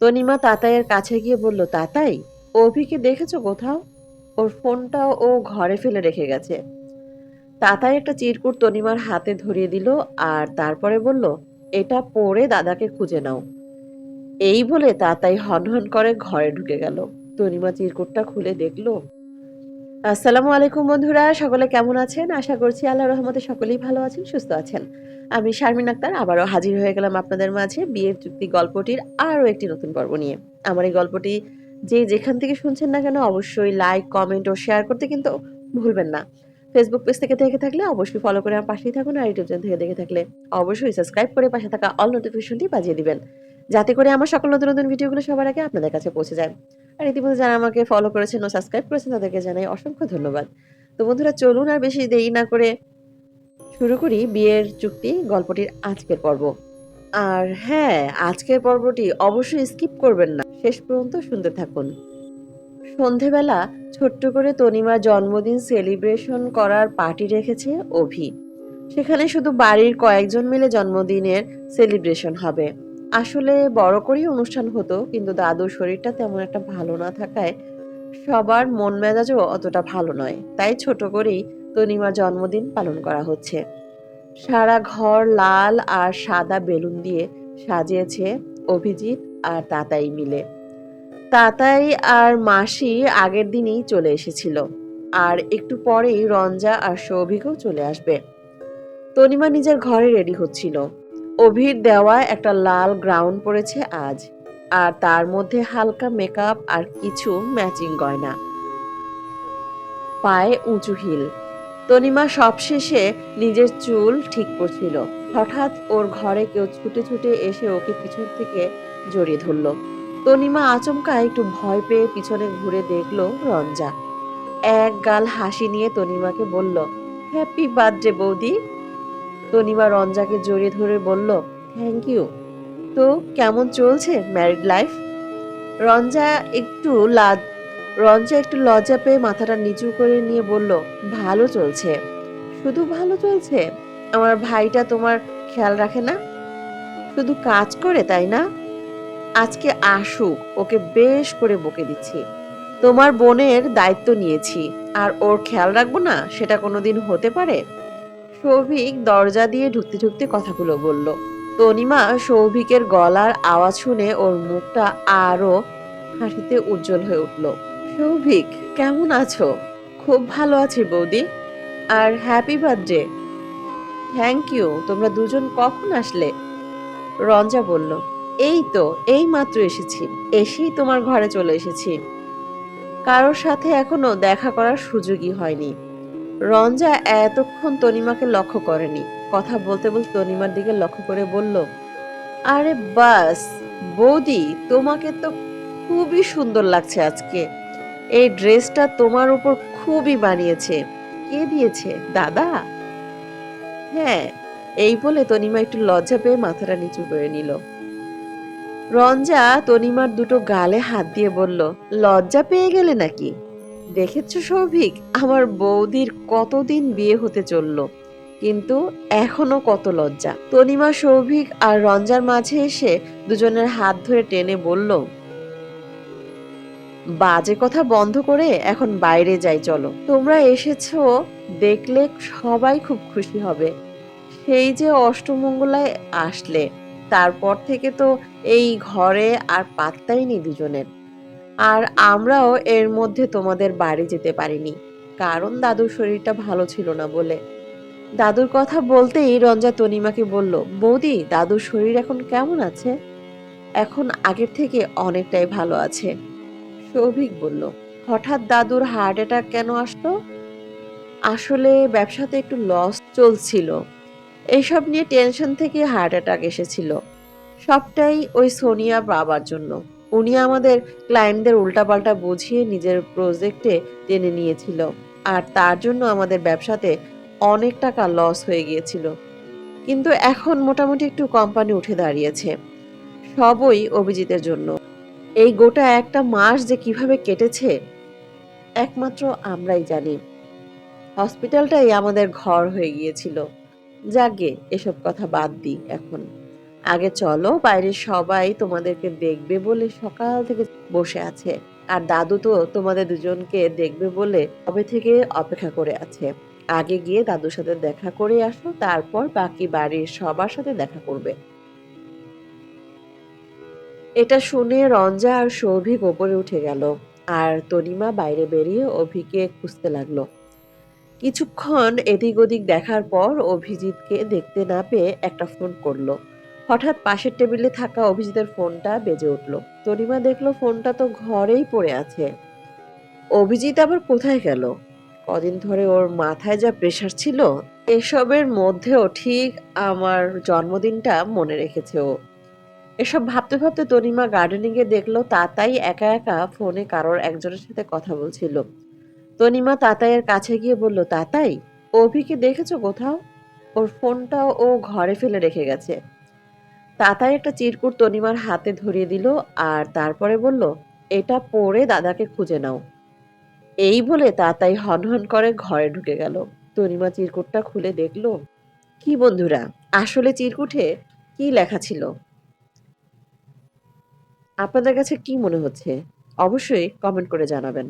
তনিমা তাতাইয়ের কাছে গিয়ে বলল, তাতাই, অভিকে দেখেছ কোথাও? ওর ফোনটাও ও ঘরে ফেলে রেখে গেছে। তাতাই একটা চিরকুট তনিমার হাতে ধরিয়ে দিল আর তারপরে বলল, এটা পরে দাদাকে খুঁজে নাও। এই বলে তাতাই হন হন করে ঘরে ঢুকে গেল। তনিমা চিরকুটটা খুলে দেখল আসসালামু আলাইকুম বন্ধুরা, সকলে কেমন আছেন? আশা করছি আল্লাহ রহমতে সকলেই ভালো আছেন, সুস্থ আছেন। আমি শারমিন আক্তার, আবারও হাজির হয়ে গেলাম আপনাদের মাঝে বিয়ের চুক্তি গল্পটির আরও একটি নতুন পর্ব নিয়ে। আমার এই গল্পটি যে যেখান থেকে শুনছেন না কেন, অবশ্যই লাইক, কমেন্ট ও শেয়ার করতে কিন্তু ভুলবেন না। ফেসবুক পেজ থেকে দেখে থাকলে অবশ্যই ফলো করে আমার পাশেই থাকুন আর ইউটিউব চ্যানেল থেকে দেখে থাকলে অবশ্যই সাবস্ক্রাইব করে পাশে থাকা অল নোটিফিকেশনটি বাজিয়ে দিবেন। যাতে করে আমার সকল নতুন নতুন ভিডিওগুলো সবার আগে আপনাদের কাছে পৌঁছে যায়। আর ইতিমধ্যে যারা আমাকে ফলো করেছেন ও সাবস্ক্রাইব করেছেন, তাদেরকে জানাই অসংখ্য ধন্যবাদ। তো বন্ধুরা, চলুন আর বেশি দেরি না করে শুরু করি বিয়ের চুক্তি গল্পটির আজকের পর্ব। আর হ্যাঁ আজকের পর্বটি অবশ্যই স্কিপ করবেন না। শেষ পর্যন্ত শুনতে থাকুন। সন্ধেবেলা ছোট্ট করে তনিমার জন্মদিন সেলিব্রেশন করার পার্টি রেখেছে অভি। সেখানে শুধু বাড়ির কয়েকজন মিলে জন্মদিনের সেলিব্রেশন হবে। আসলে বড় করেই অনুষ্ঠান হতো, কিন্তু দাদুর শরীরটা তেমন একটা ভালো না থাকায় সবার মন মেজাজও অতটা ভালো নয়। তাই ছোট করেই তনিমার জন্মদিন পালন করা হচ্ছে। সারা ঘর লাল আর সাদা বেলুন দিয়ে সাজিয়েছে অভিজিৎ আর তাতাই মিলে। তাতাই আর মাসি আগের দিনই চলে এসেছিল। আর একটু পরেই রঞ্জা আর সৌভিকও চলে আসবে। তনিমা নিজের ঘরে রেডি হচ্ছিল। অভির দেওয়া একটা লাল গ্রাউন্ড পরেছে আজ, আর তার মধ্যে হালকা মেকআপ আর কিছু ম্যাচিং গয়না। পায়ে উঁচু হিল। তনিমা সবশেষে নিজের চুল ঠিক করছিল। হঠাৎ ওর ঘরে কেউ ছুটে ছুটে এসে ওকে পিছন থেকে জড়িয়ে ধরলো। তনিমা আচমকা একটু ভয় পেয়ে পিছনে ঘুরে দেখল রঞ্জা। এক গাল হাসি নিয়ে তনিমাকে বলল হ্যাপি বার্থডে বৌদি। তনিমা রঞ্জাকে জড়িয়ে ধরে বলল থ্যাংক ইউ তো কেমন চলছে ম্যারিড লাইফ রঞ্জা একটু লাজ, রঞ্জা একটু লজ্জা পেয়ে মাথাটা নিচু করে নিয়ে বলল, ভালো চলছে। শুধু ভালো চলছে? আমার ভাইটা তোমার খেয়াল রাখে না? শুধু কাজ করে, তাই না? আজকে আসুক, ওকে বেশ করে বকে দিচ্ছি। তোমার বোনের দায়িত্ব নিয়েছি, আর ওর খেয়াল রাখব না, সেটা কোনোদিন হতে পারে? সৌভিক দরজা দিয়ে ঢুকতে ঢুকতে কথাগুলো বলল। তনিমা সৌভিকের গলার আওয়াজ শুনে ওর মুখটা আরও হাসিতে উজ্জ্বল হয়ে উঠল। সৌভিক কেমন আছো? খুব ভালো আছি বৌদি। আর হ্যাপি বার্থডে। থ্যাংক ইউ, তোমরা দুজন কখন আসলে? রঞ্জা বলল, এই তো, এই মাত্র এসেছি। এসেই তোমার ঘরে চলে এসেছি। কারোর সাথে এখনও দেখা করার সুযোগই হয়নি। রঞ্জা এতক্ষণ তনিমাকে লক্ষ্য করেনি। কথা বলতে বলতে তনিমার দিকে লক্ষ্য করে বলল, আরে বাস, বৌদি, তোমাকে তো খুবই সুন্দর লাগছে আজকে। এই ড্রেসটা তোমার উপর খুবই বানিয়েছে কে দিয়েছে, দাদা? হ্যাঁ এই বলে তনিমা একটু লজ্জা পেয়ে মাথাটা নিচু করে নিল। রঞ্জা, তনিমার দুটো গালে হাত দিয়ে বলল, লজ্জা পেয়ে গেলে নাকি? দেখেছ সৌভিক? আমার বৌদির কতদিন বিয়ে হতে চলল, কিন্তু এখনও কত লজ্জা। তনিমা, সৌভিক আর রঞ্জার মাঝে এসে দুজনের হাত ধরে টেনে বলল, বাজে কথা বন্ধ করে এখন বাইরে যাই, চলো। তোমরা এসেছ দেখলে সবাই খুব খুশি হবে। সেই যে অষ্টমঙ্গলায় আসলে, তারপর থেকে তো এই ঘরে আর পাত্তাই নেই দুজনের। আর আমরাও এর মধ্যে তোমাদের বাড়ি যেতে পারিনি। কারণ দাদুর শরীরটা ভালো ছিল না বলে। দাদুর কথা বলতেই রঞ্জা তনিমাকে বলল, বৌদি, দাদুর শরীর এখন কেমন আছে? এখন আগের থেকে অনেকটাই ভালো আছে, সৌভিক বলল। হঠাৎ দাদুর হার্ট অ্যাটাক কেন আসলো? আসলে ব্যবসাতে একটু লস চলছিল। এইসব নিয়ে টেনশন থেকে হার্ট অ্যাটাক এসেছিল। সবটাই ওই সোনিয়া বাবার জন্য। উনি আমাদের ক্লায়েন্টদের উল্টাপাল্টা বুঝিয়ে নিজের প্রজেক্টে টেনে নিয়েছিল। আর তার জন্য আমাদের ব্যবসাতে অনেক টাকা লস হয়ে গিয়েছিল। কিন্তু এখন মোটামুটি একটু কোম্পানি উঠে দাঁড়িয়েছে। সবই অভিজিতের জন্য। এই গোটা একটা মাস যে কীভাবে কেটেছে, একমাত্র আমরাই জানি। হসপিটালটাই আমাদের ঘর হয়ে গিয়েছিল। যাগে এসব কথা বাদ দিই এখন। আগে চলো বাইরে সবাই তোমাদেরকে দেখবে বলে সকাল থেকে বসে আছে। আর দাদু তো তোমাদের দুজনকে দেখবে বলে কবে থেকে অপেক্ষা করে আছে। আগে গিয়ে দাদুর সাথে দেখা করে আসো, তারপর বাকি বাড়ির সবার সাথে দেখা করবে। এটা শুনে রঞ্জা আর সৌভিক ওপরে উঠে গেল, আর তনিমা বাইরে বেরিয়ে অভিকে খুঁজতে লাগল। কিছুক্ষণ এদিক ওদিক দেখার পর অভিজিৎকে দেখতে না পেয়ে একটা ফোন করল। হঠাৎ পাশের টেবিলে থাকা অভিজিতের ফোনটা বেজে উঠল। তনিমা দেখল ফোনটা তো ঘরেই পড়ে আছে। অভিজিৎ আবার কোথায় গেল? কদিন ধরে ওর মাথায় যা প্রেশার ছিল, এসবের মধ্যেও ঠিক আমার জন্মদিনটা মনে রেখেছে ও। এসব ভাবতে ভাবতে তনিমা গার্ডেনিং এ দেখল তাতাই একা একা ফোনে কারোর একজনের সাথে কথা বলছিল। তনিমা তাতাইয়ের কাছে গিয়ে বলল, তাতাই, অভিকে দেখেছ কোথাও? ওর ফোনটা ও ঘরে ফেলে রেখে গেছে। তাতাই একটা চিরকুট তনিমার হাতে ধরিয়ে দিল আর তারপরে বলল, এটা পরে দাদাকে খুঁজে নাও। এই বলে তাতাই হনহন করে ঘরে ঢুকে গেল। তনিমা চিরকুটটা খুলে দেখল, কি বন্ধুরা, আসলে চিরকুটে কি লেখা ছিল? আপনাদের কাছে কি মনে হচ্ছে, অবশ্যই কমেন্ট করে জানাবেন।